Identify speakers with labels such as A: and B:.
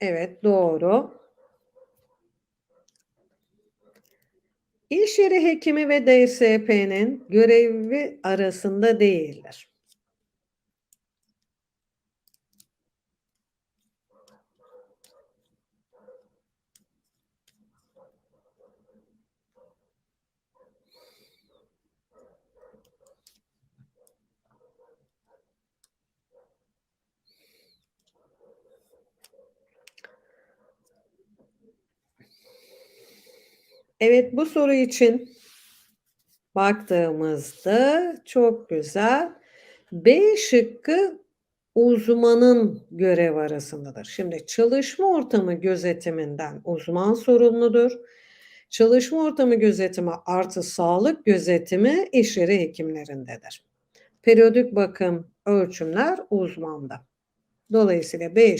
A: Evet, doğru. İş yeri hekimi ve DSP'nin görevi arasında değildir. Evet, bu soru için baktığımızda çok güzel. B şıkkı uzmanın görev arasındadır. Şimdi çalışma ortamı gözetiminden uzman sorumludur. Çalışma ortamı gözetimi artı sağlık gözetimi iş yeri hekimlerindedir. Periyodik bakım, ölçümler uzmanda. Dolayısıyla B